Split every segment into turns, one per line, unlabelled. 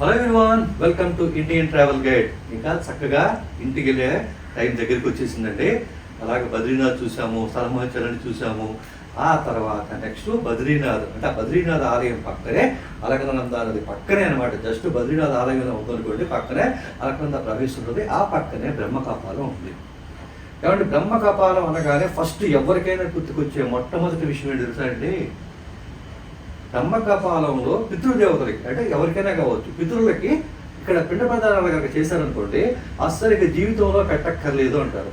Hello everyone welcome to Indian travel guide ఇంకా చక్కగా ఇంటికి వెళ్ళే టైం దగ్గరికి వచ్చేసిందండి. అలాగే బద్రీనాథ్ చూసాము సలమాచరణి చూసాము. ఆ తర్వాత నెక్స్ట్ బద్రీనాథ్ అంటే ఆ బద్రీనాథ్ ఆలయం పక్కనే అలకనంద నది పక్కనే అనమాట జస్ట్ బద్రీనాథ్ ఆలయం ఉందనుకోండి పక్కనే అలకనంద ప్రవేశం ఉంటుంది ఆ పక్కనే బ్రహ్మకపాలం ఉంది. కాబట్టి బ్రహ్మకపాలం అనగానే ఫస్ట్ ఎవరికైనా గుర్తుకొచ్చే మొట్టమొదటి విషయం ఏంటి తెలుసా అండి? బ్రహ్మకపాలంలో పితృదేవతలకి అంటే ఎవరికైనా కావచ్చు పితృలకి ఇక్కడ పిండ ప్రదానాలు కనుక చేశారనుకోండి అస్సలు జీవితంలో పెట్టక్కర్లేదు అంటారు.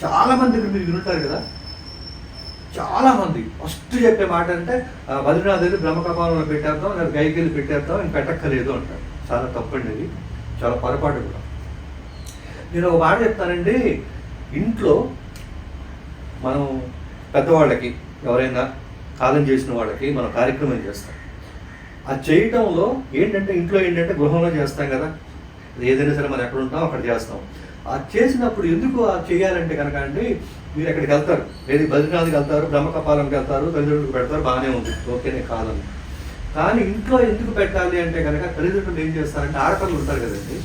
చాలా మంది మీరు వింటారు కదా? చాలా మంది ఫస్ట్ చెప్పే మాట అంటే ఆ, బద్రీనాథ్ వెళ్ళి బ్రహ్మకపాలంలో పెట్టేద్దాం లేదా గైకెళ్ళి పెట్టేద్దాం ఇంక పెట్టక్కర్లేదు అంటారు. చాలా తప్పండి ఇది చాలా పొరపాటు కూడా. నేను ఒక మాట చెప్తానండి. ఇంట్లో మనం పెద్దవాళ్ళకి ఎవరైనా కాలం చేసిన వాళ్ళకి మనం కార్యక్రమం చేస్తాం. అది చేయటంలో ఏంటంటే ఇంట్లో ఏంటంటే గృహంలో చేస్తాం కదా. ఏదైనా సరే మనం ఎక్కడ ఉంటాం అక్కడ చేస్తాం. అది చేసినప్పుడు ఎందుకు ఆ చేయాలంటే కనుక అండి మీరు ఎక్కడికి వెళ్తారు. ఏది బద్రీనాథ్కి వెళ్తారు బ్రహ్మకపాలంకి వెళ్తారు తల్లిదండ్రులకు పెడతారు బాగానే ఉంది. ఓకేనే కాలం. కానీ ఇంట్లో ఎందుకు పెట్టాలి అంటే కనుక తల్లిదండ్రులు ఏం చేస్తారంటే ఆడపిల్లలు ఉంటారు కదండి.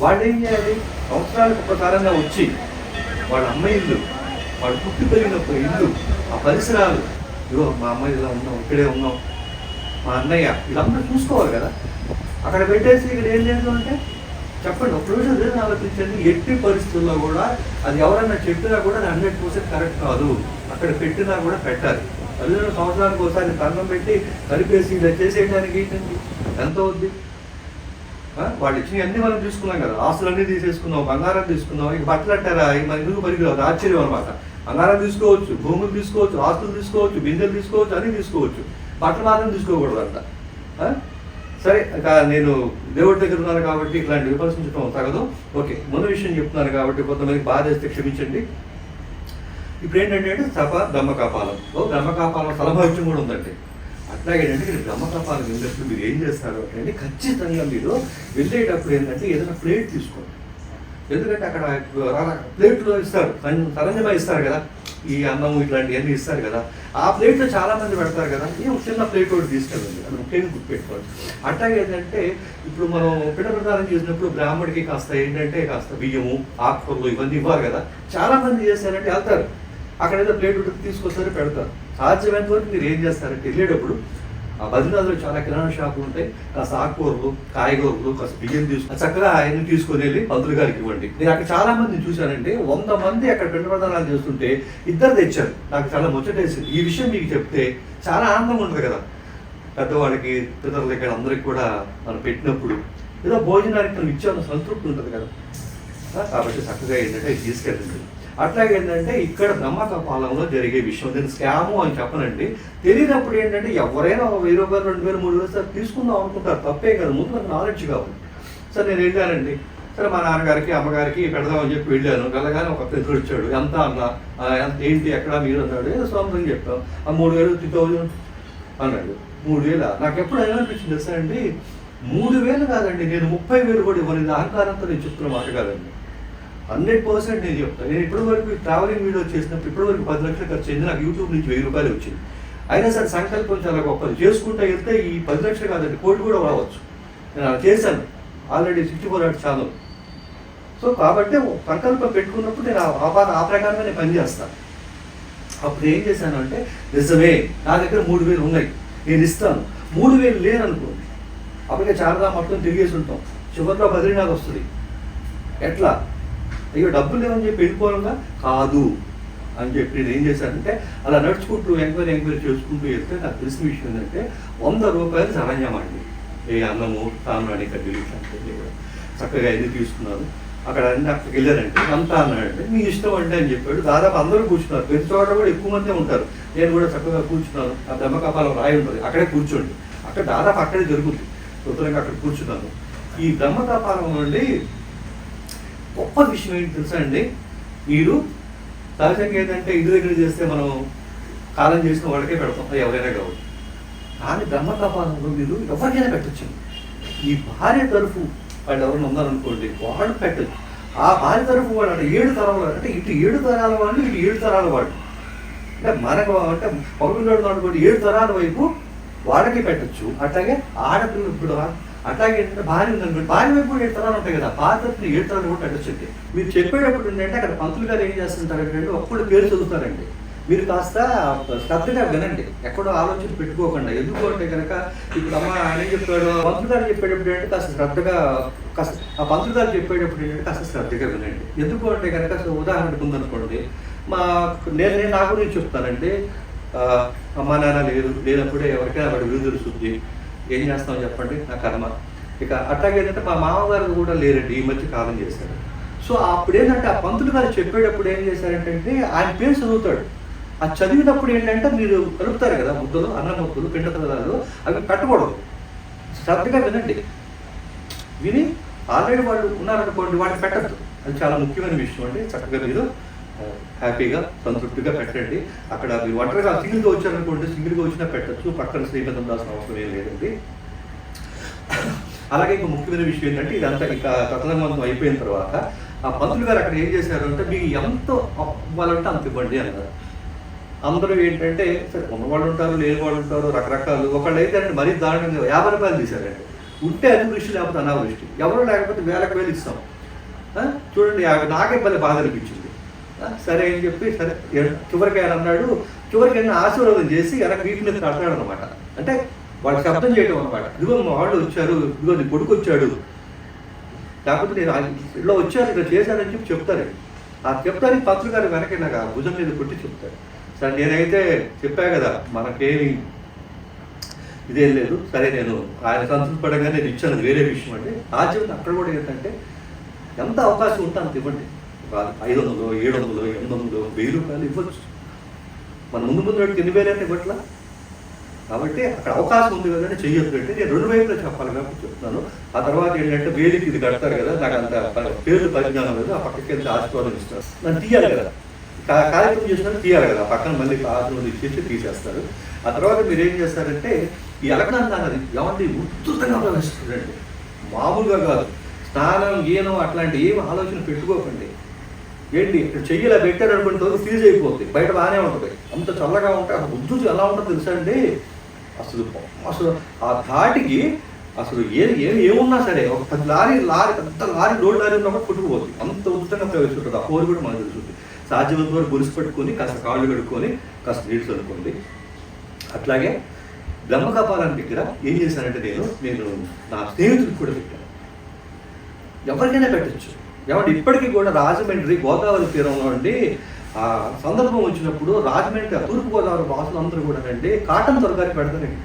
వాళ్ళు ఏం చేయాలి? సంవత్సరాలకు ప్రకారంగా వచ్చి వాళ్ళ అమ్మ ఇల్లు వాళ్ళు పుట్టి పెరిగినప్పుడు ఇల్లు ఆ పరిసరాలు ఇగో మా అమ్మాయి ఇలా ఉన్నాం ఇక్కడే ఉన్నాం మా అన్నయ్య ఇదంతా చూసుకోవాలి కదా. అక్కడ పెట్టేసి ఇక్కడ ఏం లేదు అంటే చెప్పండి ఒక రోజు అదే ఆలోచించండి. ఎట్టి పరిస్థితుల్లో కూడా అది ఎవరన్నా చెప్పినా కూడా హండ్రెడ్ పర్సెంట్ కరెక్ట్ కాదు. అక్కడ పెట్టినా కూడా పెట్టాలి. తల్లిదండ్రులు సంవత్సరానికి ఒకసారి కన్నం పెట్టి కలిపేసి ఇలా చేసేయడానికి ఏంటండి? ఎంత అవుద్ది? వాళ్ళు ఇచ్చిన అన్ని మనం తీసుకున్నాం కదా. ఆస్తులన్నీ తీసేసుకున్నాం బంగారం తీసుకున్నాం ఇక బట్టలు అంటారా? ఇక మన ఎందుకు పనికిరాదు ఆశ్చర్యం అనమాట బంగారం తీసుకోవచ్చు భూములు తీసుకోవచ్చు ఆస్తులు తీసుకోవచ్చు బిందెలు తీసుకోవచ్చు అన్నీ తీసుకోవచ్చు. బట్టలు మాత్రం సరే నేను దేవుడి దగ్గర ఉన్నాను కాబట్టి ఇట్లాంటి విమర్శించడం తగదు ఓకే ముందు విషయం చెప్తున్నాను కాబట్టి కొంతమందికి బాధేస్తే క్షమించండి. ఇప్పుడు ఏంటంటే అంటే సభ బ్రహ్మకాపాలం ఓ బ్రహ్మకాపాలం సలభావిత్యం కూడా ఉందండి. అట్లాగే ఏంటంటే మీరు బ్రహ్మకాపాలం వెళ్ళినప్పుడు మీరు ఏం చేస్తారు అంటే ఖచ్చితంగా మీరు వెళ్ళేటప్పుడు ఏంటంటే ఏదైనా ప్లేట్ తీసుకోండి. ఎందుకంటే అక్కడ ప్లేట్లో ఇస్తారు సరంజమా ఇస్తారు కదా ఈ అన్నం ఇట్లాంటివన్నీ ఇస్తారు కదా ఆ ప్లేట్లో చాలా మంది పెడతారు కదా ఈ చిన్న ప్లేట్ ఒకటి తీసుకెళ్ళండి అది ముఖ్యంగా గుర్తుపెట్టుకోవాలి. అట్లాగే ఏంటంటే ఇప్పుడు మనం పిండ ప్రదానం చేసినప్పుడు బ్రాహ్మడికి కాస్త ఏంటంటే కాస్త బియ్యము ఆకుకూరలు ఇవన్నీ ఇవ్వాలి కదా చాలా మంది చేస్తారంటే వెళ్తారు. అక్కడ ఏదో ప్లేట్ తీసుకొస్తారు పెడతారు. సాధ్యమైనంత వరకు మీరు ఏం చేస్తారంటే వెళ్ళేటప్పుడు ఆ బద్రీనాథ్లో చాలా కిరాణా షాపులు ఉంటాయి. కాస్త ఆకుకూరలు కాయగూరలు కాస్త బియ్యం తీసుకుని చక్కగా ఆయన తీసుకొని వెళ్ళి పంతులు గారికి ఇవ్వండి. నేను అక్కడ చాలా మందిని చూశానండి. వంద మంది అక్కడ పిండ ప్రదానాలు చేస్తుంటే ఇద్దరు తెచ్చారు. నాకు చాలా ముచ్చటేసింది. ఈ విషయం మీకు చెప్తే చాలా ఆనందంగా ఉంటుంది కదా. పెద్దవాళ్ళకి పితరులకి ఇక్కడ అందరికి కూడా మనం పెట్టినప్పుడు ఏదో భోజనానికి మనం ఇచ్చామన్న సంతృప్తి ఉంటుంది కదా. కాబట్టి చక్కగా ఏంటంటే తీసుకెళ్ళండి. అట్లాగే ఏంటంటే ఇక్కడ బ్రహ్మకపాలంలో జరిగే విషయం దీన్ని స్కాము అని చెప్పనండి. తెలియనప్పుడు ఏంటంటే ఎవరైనా ఒక వెయ్యి రూపాయలు రెండు వేలు మూడు వేలు సార్ తీసుకుందాం అనుకుంటారు. తప్పే కదా ముందు నాకు నాలెడ్జ్ కావాలి సరే నేను వెళ్ళానండి. సరే మా నాన్నగారికి అమ్మగారికి పెడదామని చెప్పి వెళ్ళాను. వెళ్ళగానే ఒక పెద్ద వచ్చాడు. ఎంత అన్న ఎంత ఏంటి ఎక్కడ మీరు అన్నాడు. ఏదో సొంతం చెప్పాం. ఆ మూడు వేలు త్రీ థౌజండ్ అన్నాడు. మూడు వేల? నాకు ఎప్పుడు ఏమనిపించింది సార్ అండి? మూడు వేలు కాదండి నేను ముప్పై వేలు కూడా ఇవ్వను అహంకారంతో నేను చెప్తున్న మాట కాదండి. హండ్రెడ్ పర్సెంట్ నేను చెప్తాను నేను ఇప్పటి వరకు ట్రావెలింగ్ వీడియో చేసినప్పుడు ఇప్పటి వరకు పది లక్షలు ఖర్చు అయింది. నాకు యూట్యూబ్ నుంచి వెయ్యి రూపాయలు వచ్చింది. అయినా సరే సంకల్పం చాలా గొప్పది. చేసుకుంటా వెళ్తే ఈ పది లక్షలు కాదండి కోటి కూడా రావచ్చు. నేను అలా చేశాను. Already sixty four hours channel so కాబట్టి సంకల్పం పెట్టుకున్నప్పుడు నేను ఆ- ఆ పా- ఆ ప్రకారంగా నేను పనిచేస్తాను అప్పుడు ఏం చేశాను అంటే నిజమే నా దగ్గర మూడు వేలు ఉన్నాయి. నేను ఇస్తాను. మూడు వేలు లేననుకోండి అప్పటికే చాలా మొత్తం తిరిగేసి ఉంటాం. చివరిలో బద్రీనాథ్ వస్తుంది. ఎట్లా? అయ్యో డబ్బులు లేవని చెప్పి వెళ్ళిపోవాలంగా కాదు. అని చెప్పి నేను ఏం చేశానంటే అలా నడుచుకుంటూ ఎంక్వైరీ ఎంక్వైరీ చేసుకుంటూ వెళ్తే నాకు తెలిసిన విషయం ఏంటంటే వంద రూపాయలు సరంజమండి ఏ అన్నము తామరాణి కడ్డీలు ఇట్లాంటివన్నీ కూడా. చక్కగా ఎన్ని తీసుకున్నాను అక్కడ అన్ని అక్కడికి వెళ్ళారంటే అంతా అన్నాడంటే మీ ఇష్టం అంటే అని చెప్పాడు. దాదాపు అందరూ కూర్చున్నారు. ప్రతి చోట కూడా ఎక్కువ మందే ఉంటారు. నేను కూడా చక్కగా కూర్చున్నాను. ఆ బ్రహ్మకపాలం రాయి ఉంటుంది. అక్కడే కూర్చోండి. అక్కడ దాదాపు అక్కడే జరుగుతుంది తొందరగా అక్కడ కూర్చున్నాను. ఈ బ్రహ్మకపాలం నుండి గొప్ప విషయం ఏంటి తెలుసా అండి మీరు సహజంగా ఏంటంటే ఇంటి దగ్గర చేస్తే మనం కాలం చేసిన వాళ్ళకే పెడతాం. అది ఎవరైనా కావచ్చు. కానీ బ్రహ్మకపాలంలో మీరు ఎవరికైనా పెట్టచ్చు. ఈ భార్య తరఫు వాళ్ళు ఎవరైనా ఉన్నారనుకోండి వాళ్ళు పెట్టచ్చు ఆ భార్య తరఫు వాళ్ళు అంటే ఏడు తరాల అంటే ఇటు ఏడు తరాల వాళ్ళు ఇటు ఏడు తరాల వాళ్ళు అంటే మనకు అంటే పౌరులు అనుకోండి ఏడు తరాల వైపు వాళ్ళకి పెట్టచ్చు. అట్లాగే ఆడపిల్లలు కూడా అట్లాగే ఏంటంటే భార్య ఉందనుకోండి భార్య వైపు కూడా ఏడు తరాలు ఉంటాయి కదా పాత్రని ఏడు తరాలు కూడా అడ్డొచ్చింది మీరు చెప్పేటప్పుడు ఏంటంటే అక్కడ పంతులు గారు ఏం చేస్తుంటారంటే ఒక్కళ్ళు పేరు చదువుతారండి. మీరు కాస్త శ్రద్ధగా వినండి ఎక్కడో ఆలోచన పెట్టుకోకుండా. ఎందుకు అంటే కనుక ఇప్పుడు అమ్మ ఆయన ఏం చెప్పాడు? పంతులు గారు చెప్పేటప్పుడు ఏంటంటే కాస్త శ్రద్ధగా కాస్త ఆ పంతులు గారు చెప్పేటప్పుడు ఏంటంటే కాస్త శ్రద్ధగా వినండి. ఎందుకు అంటే కనుక సో ఉదాహరణకు ఉందనుకోండి మా నేను నేను నా గురించి చెప్తానండి. అమ్మ అమ్మా నాన్న లేదు లేనప్పుడే ఎవరికైనా వాడు విడుదల ఏం చేస్తాం చెప్పండి? నా కర్మ. ఇక అట్లాగే ఏంటంటే మా మామగారు కూడా లేరండి ఈ మధ్య కాలం చేశారు. సో అప్పుడు ఏంటంటే ఆ పంతులు గారు చెప్పేటప్పుడు ఏం చేశారంటే ఆయన పేరు చదువుతాడు. ఆ చదివినప్పుడు ఏంటంటే మీరు కలుపుతారు కదా ముద్దలు అన్న ముద్దలు పిండ పదాలు అవి పెట్టకూడదు. శ్రద్ధగా వినండి. విని ఆల్రెడీ వాళ్ళు ఉన్నారనుకోండి వాటిని పెట్టద్దు. అది చాలా ముఖ్యమైన విషయం అండి చక్కగా మీరు హ్యాపీగా సంతృప్తిగా పెట్టండి. అక్కడ మీరు ఒంటరిగా సింగిల్గా వచ్చారనుకోండి సింగిల్గా వచ్చినా పెట్టచ్చు. పక్కన శ్రీగంధం ఉండాల్సిన అవసరం ఏం లేదండి. అలాగే ఇంకో ముఖ్యమైన విషయం ఏంటంటే ఇదంతా ఇక కథనంతం అయిపోయిన తర్వాత ఆ పంతులు గారు అక్కడ ఏం చేశారంటే మీకు ఎంత అవ్వాలంటే అంత ఇవ్వండి అన్నారు. అందరూ ఏంటంటే సరే ఉన్నవాళ్ళు ఉంటారు లేని వాళ్ళు ఉంటారు రకరకాలు. ఒకళ్ళు అయితే అంటే మరీ దారుణంగా యాభై రూపాయలు తీశారండి. ఉంటే అతివృష్టి లేకపోతే అనావృష్టి. ఎవరు లేకపోతే వేలకు వేలు ఇస్తాం. చూడండి నాకే పని బాధ అనిపించింది. సరే అని చెప్పి సరే చివరికి ఆయన అన్నాడు చివరికి ఆయన ఆశీర్వాదం చేసి వెనక వీటి మీద కడతాడు అనమాట అంటే వాళ్ళు శబ్దం చేయడం అనమాట ఇదిగో మా వాళ్ళు వచ్చారు ఇదిగో నీ కొడుకు వచ్చాడు. లేకపోతే నేను ఆ ఇలా వచ్చాను ఇలా చేశానని చెప్పి చెప్తారు. ఆ చెప్తారు పంతులు గారు వెనక నాకు ఆ భుజం మీద కొట్టి చెప్తారు. సరే నేనైతే చెప్పా కదా మనకేమి ఇదేం లేదు. సరే నేను ఆయన సంతృప్తి పడగా నేను ఇచ్చాను వేరే విషయం అంటే రాజ్యం అక్కడ కూడా ఏంటంటే ఎంత అవకాశం ఉంటే అంత ఇవ్వండి. ఐదు వందలు ఏడు వందలు ఎనిమిది వందలు వెయ్యి రూపాయలు ఇవ్వచ్చు. మన ముందు ముందు వాడికి ఎన్ని వేలైనా ఇవ్వట్లా? కాబట్టి అక్కడ అవకాశం ఉంది కదా అని చెయ్యొద్దు అంటే నేను రెండు వైపులా చెప్పాలి కాబట్టి చెప్తున్నాను ఆ తర్వాత ఏంటంటే వేలికి ఇది కడతారు కదా నాకు అంత ప- పేరు పరిజ్ఞానం లేదు ఆ పక్కకి వెళ్తే ఆశీర్వాదం ఇస్తారు. నన్ను తీయాలి కదా. కా- కార్యక్రమం చేసినా తీయాలి కదా. పక్కన మళ్ళీ ఆశీర్వాదం ఇచ్చేసి తీసేస్తారు. ఆ తర్వాత మీరు ఏం చేస్తారంటే ఈ అలకనంద అన్నది ఏమంటే ఉద్ధృతంగా ప్రవేశిస్తుందండి. మామూలుగా కాదు. స్నానం గీనం అట్లాంటి ఏం ఆలోచన పెట్టుకోకండి. ఏంటి? ఇక్కడ చెయ్యిలా పెట్టారు అనుకున్న తర్వాత ఫీజ్ అయిపోతుంది బయట బాగానే ఉంటుంది. అంత చల్లగా ఉంటే అసలు ఉద్ధృతి ఎలా ఉంటుందో తెలుసా అండి? అసలు అసలు ఆ ధాటికి అసలు ఏ ఏ ఏమున్నా సరే ఒక పెద్ద లారీ లారీ పెద్ద లారీ లోడ్ లారీ ఉన్నప్పుడు కూడా పుట్టుకుపోతుంది అంత ఉద్ధృతంగా ప్రవేశిస్తుంది ఆ కోరి కూడా మనకు తెలుస్తుంది సాధ్యమైనంత వరకు గొలుసు పెట్టుకొని కాస్త కాళ్ళు కడుక్కొని కాస్త నీళ్ళు చదువుకోండి అట్లాగే బ్రహ్మకపాలం దగ్గర ఏం చేశానంటే నేను నేను నా స్నేహితుడికి కూడా పెట్టాను ఎవరికైనా పెట్టచ్చు. ఏమంటే ఇప్పటికీ కూడా రాజమండ్రి గోదావరి తీరంలో అండి ఆ సందర్భం వచ్చినప్పుడు రాజమండ్రి తూర్పుగోదావరి తూర్పు గోదావరి వాసులు అందరూ కూడా అండి కాటన్ తొలగారి పెడతారండి.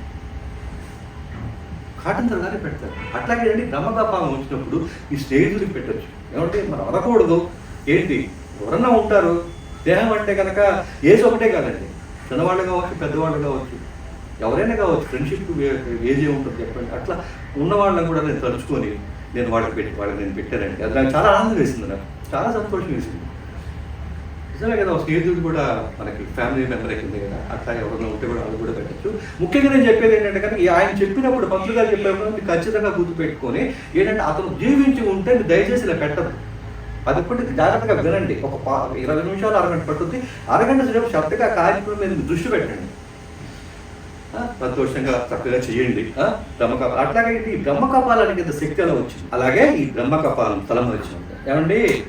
కాటన్ తొలగారి పెడతారు. అట్లాగే అండి బ్రహ్మకపాలం వచ్చినప్పుడు ఈ స్నేహితుడికి పెట్టచ్చు. ఏమంటే మనం అనకూడదు. ఏంటి? ఎవరన్నా ఉంటారు. దేహం అంటే కనుక ఏజ్ ఒకటే కాదండి. చిన్నవాళ్ళు కావచ్చు పెద్దవాళ్ళు కావచ్చు ఎవరైనా కావచ్చు ఫ్రెండ్షిప్ ఏజ్ ఉంటుంది చెప్పండి. అట్లా ఉన్న వాళ్ళని కూడా నేను తలుచుకొని నేను వాళ్ళకి పెట్టి వాళ్ళకి నేను పెట్టానండి. అది నాకు చాలా ఆనందం వేసింది నాకు. చాలా సంతోషం వేసింది. నిజమే కదా స్నేహితుడు కూడా మనకి ఫ్యామిలీ మెంబర్ కింద కదా అట్లా ఎవరైనా ఉంటే కూడా వాళ్ళు కూడా పెట్టచ్చు. ముఖ్యంగా నేను చెప్పేది ఏంటంటే కనుక ఆయన చెప్పినప్పుడు పంతులు గారు చెప్పినప్పుడు మీరు ఖచ్చితంగా గుర్తుపెట్టుకొని ఏంటంటే అతను జీవించి ఉంటే దయచేసి ఇలా పెట్టదు. అది ఇప్పటికి జాగ్రత్తగా వినండి. ఒక ఇరవై నిమిషాలు అరగంట పట్టుద్ది అరగంట సేపు శ్రద్ధగా కార్యక్రమం మీద దృష్టి పెట్టండి. సంతోషంగా చక్కగా చేయండి. బ్రహ్మకపాలం అట్లాగే ఈ బ్రహ్మకపాలానికి ఇంత శక్తి అలా వచ్చింది? అలాగే ఈ బ్రహ్మకపాలం తలం వచ్చింది. ఏమండి?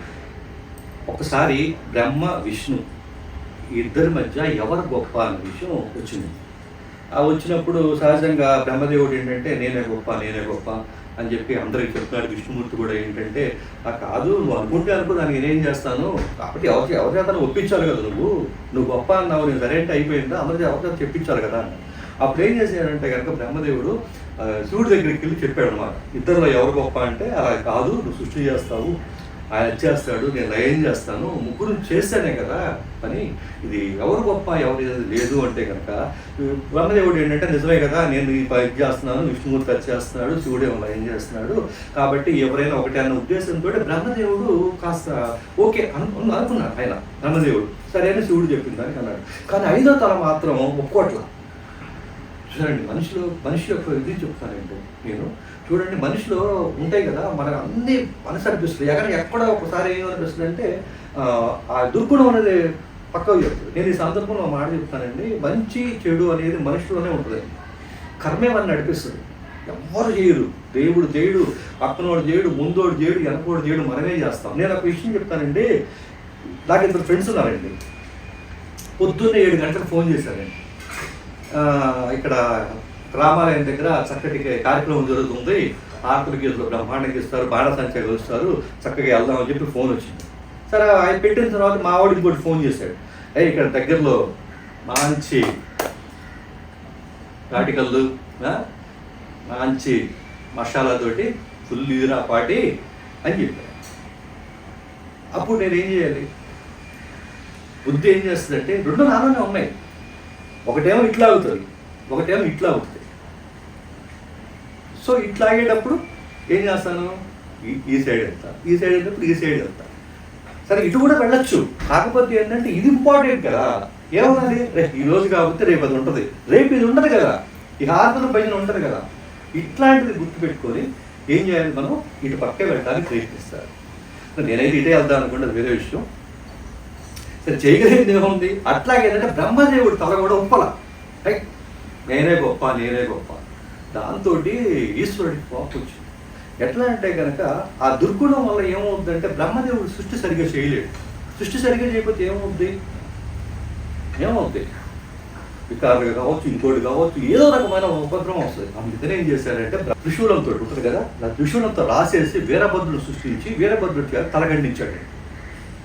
ఒకసారి బ్రహ్మ విష్ణు ఇద్దరి మధ్య ఎవరు గొప్ప అనే విషయం వచ్చింది. ఆ వచ్చినప్పుడు సహజంగా బ్రహ్మదేవుడు ఏంటంటే నేనే గొప్ప నేనే గొప్ప అని చెప్పి అందరికి చెప్తున్నాడు విష్ణుమూర్తి కూడా ఏంటంటే ఆ కాదు నువ్వు అనుకుంటే అనుకో దానికి నేనేం చేస్తాను? కాబట్టి ఎవరి ఎవరి చేత ఒప్పించాలి కదా నువ్వు. నువ్వు గొప్ప అన్నావు నేను సరే అంటే అయిపోయిందా? అందరి ఎవరి చేత చెప్పించాలి కదా? అన్నాడు. అప్పుడు ఏం చేశాడంటే కనుక బ్రహ్మదేవుడు శివుడి దగ్గరికి వెళ్ళి చెప్పాడు అనమాట ఇద్దరులో ఎవరు గొప్ప అంటే అలా కాదు నువ్వు సృష్టి చేస్తావు ఆయన చేస్తాడు నేను లయం చేస్తాను ముగ్గురు చేస్తానే కదా పని ఇది ఎవరు గొప్ప ఎవరు లేదు అంటే కనుక బ్రహ్మదేవుడు ఏంటంటే నిజమే కదా నేను ఈ పని చేస్తున్నాను విష్ణుమూర్తి అది చేస్తున్నాడు శివుడేమో లయం చేస్తున్నాడు. కాబట్టి ఎవరైనా ఒకటే అన్న ఉద్దేశంతో బ్రహ్మదేవుడు కాస్త ఓకే అను అనుకున్నాడు ఆయన బ్రహ్మదేవుడు. సరే అని శివుడు చెప్పింది దానికి అన్నాడు. కానీ ఐదో తల మాత్రం ఒక్కోట్ల చూడండి మనిషిలో మనిషి యొక్క ఇది చెప్తానండి నేను చూడండి మనిషిలో ఉంటాయి కదా మనకు అన్ని మనసు అనిపిస్తుంది. ఎక్కడ ఎక్కడ ఒకసారి ఏమనిపిస్తుంది అంటే ఆ, దుర్గుణం అనేది పక్కకు చెప్తుంది నేను ఈ సందర్భంలో మాట చెప్తానండి. మంచి చెడు అనేది మనిషిలోనే ఉంటుంది. కర్మే మన నడిపిస్తుంది? ఎవ్వరు చేయరు. దేవుడు చేయడు పక్కనోడు చేయడు ముందోడు చేయడు వెనకోడు చేయడు మనమే చేస్తాం. నేను ఒక విషయం చెప్తానండి. నాకు ఇద్దరు ఫ్రెండ్స్ ఉన్నారండి. పొద్దున్నే ఏడు గంటలకు ఫోన్ చేశారండి. ఇక్కడ రామాలయం దగ్గర చక్కటి కార్యక్రమం జరుగుతుంది. ఆర్తుల గీతలు బ్రహ్మాండంగా ఇస్తారు బాణసంచ కలుస్తారు చక్కగా వెళ్దామని చెప్పి ఫోన్ వచ్చింది. సరే ఆయన పెట్టిన తర్వాత మా వాడికి ఇంకోటి ఫోన్ చేశాడు. అయ్యి ఇక్కడ దగ్గరలో మంచి తాటికల్లు మంచి మసాలాతోటి ఫుల్ ఇదిరా పాటి అని చెప్పాడు. అప్పుడు నేను ఏం చేయాలి? బుద్ధి ఏం చేస్తుందంటే రెండు నాలోనే ఉన్నాయి. ఒకటేమో ఇట్లా అవుతుంది. ఒకటేమో ఇట్లా అవుతుంది. సో ఇట్లా అయ్యేటప్పుడు ఏం చేస్తాను? ఈ- సైడ్ వెళ్తాను ఈ సైడ్ వెళ్ళినప్పుడు ఈ సైడ్ వెళ్తాను సరే ఇటు కూడా వెళ్ళొచ్చు. కాకపోతే ఏంటంటే ఇది ఇంపార్టెంట్ కదా. ఏమన్నది రేపు ఈ రోజు కాకపోతే రేపు అది ఉంటుంది. రేపు ఇది ఉండదు కదా. ఈ హారతల భజన ఉండదు కదా. ఇట్లాంటిది గుర్తుపెట్టుకొని ఏం చేయాలి మనం? ఇటు పక్కే వెళ్ళడానికి ప్రయత్నిస్తారు. నేనైతే ఇటే వెళ్దాం అనుకుంటే వేరే విషయం. సరే చేయగలిగింది ఏముంది? అట్లాగే ఏంటంటే బ్రహ్మదేవుడు తల కూడా ఉప్పల హై, నేనే గొప్ప నేనే గొప్ప. దాంతో ఈశ్వరుడికి కోపం వచ్చింది. ఎట్లా అంటే కనుక ఆ దుర్గుణం వల్ల ఏమవుతుందంటే బ్రహ్మదేవుడు సృష్టి సరిగ్గా చేయలేడు. సృష్టి సరిగ్గా చేయకపోతే ఏమవుద్ది? ఏమవుద్ది? వికారులు కావచ్చు ఇంకోటి కావచ్చు ఏదో రకమైన ఉపద్రవం వస్తుంది. అందుకనే ఏం చేశారంటే త్రిశూలంతో ఉంటుంది కదా? ఆ త్రిశూలంతో రాసేసి వీరభద్రుడు సృష్టించి వీరభద్రుడిగా తలగండించాడు.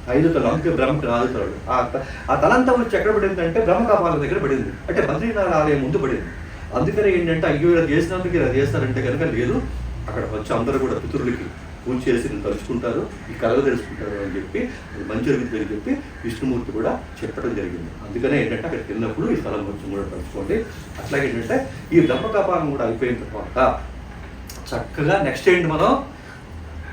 ఐదు తలంకి బ్రహ్మకి నాలుగు తలలు ఆ త- తలంతా వచ్చి ఎక్కడ పడిందంటే బ్రహ్మకాపాల దగ్గర పడింది. అంటే బద్రీనాథ ఆలయం ముందు పడింది. అందుకనే ఏంటంటే అయ్యో ఇలా చేసినందుకు ఇలా చేస్తారంటే కనుక లేదు. అక్కడ వచ్చి అందరూ కూడా పితరులకి పూజ చేసి తలుచుకుంటారు ఈ కళలు తెలుసుకుంటారు అని చెప్పి అది మంచి జరుగుతుంది అని చెప్పి విష్ణుమూర్తి కూడా చెప్పడం జరిగింది. అందుకనే ఏంటంటే అక్కడికి వెళ్ళినప్పుడు ఈ స్థలం కొంచెం కూడా తలుచుకోండి. అట్లాగే ఏంటంటే ఈ బ్రహ్మకాపాలం కూడా అయిపోయిన తర్వాత చక్కగా నెక్స్ట్ ఏంటి మనం?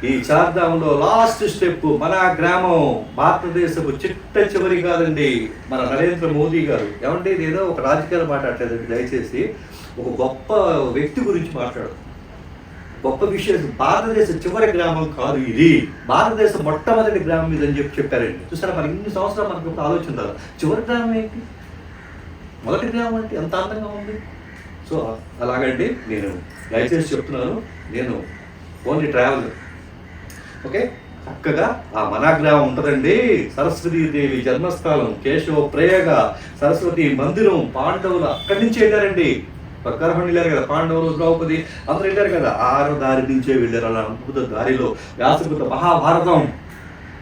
ఈ చార్ధాంలో లాస్ట్ స్టెప్ మన గ్రామం భారతదేశపు చిట్ట చివరి కాదండి. మన నరేంద్ర మోదీ గారు. ఏమంటే ఏదో ఒక రాజకీయాలు మాట్లాడలేదండి దయచేసి ఒక గొప్ప వ్యక్తి గురించి మాట్లాడు గొప్ప విషయం భారతదేశ చివరి గ్రామం కాదు ఇది. భారతదేశ మొట్టమొదటి గ్రామం ఇది అని చెప్పి చెప్పారండి. చూసారా మనకి ఇన్ని సంవత్సరాలు మనకు ఒక ఆలోచన రాదు చివరి గ్రామం ఏంటి? మొదటి గ్రామం అంటే ఎంత అందంగా ఉంది? సో అలాగండి నేను దయచేసి చెప్తున్నాను. నేను ఓన్లీ ట్రావెల్ ఓకే? చక్కగా ఆ మనాగ్రహం ఉంటుందండి. సరస్వతీదేవి జన్మస్థానం కేశవ ప్రేయగ సరస్వతి మందిరం పాండవులు అక్కడి నుంచి వెళ్ళారండి. ప్రకారం వెళ్ళారు కదా పాండవులు ద్రౌపది అందరూ వెళ్ళారు కదా. ఆరు దారి నుంచే వెళ్ళారు అలా అద్భుత దారిలో. వ్యాసకృత మహాభారతం.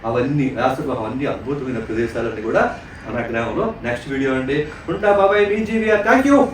అవన్నీ వ్యాసకృతం అవన్నీ అద్భుతమైన ప్రదేశాలన్నీ కూడా మన గ్రామంలో నెక్స్ట్ వీడియో అండి. ఉంటా బాబాయ్ మీ జీవి థ్యాంక్ యూ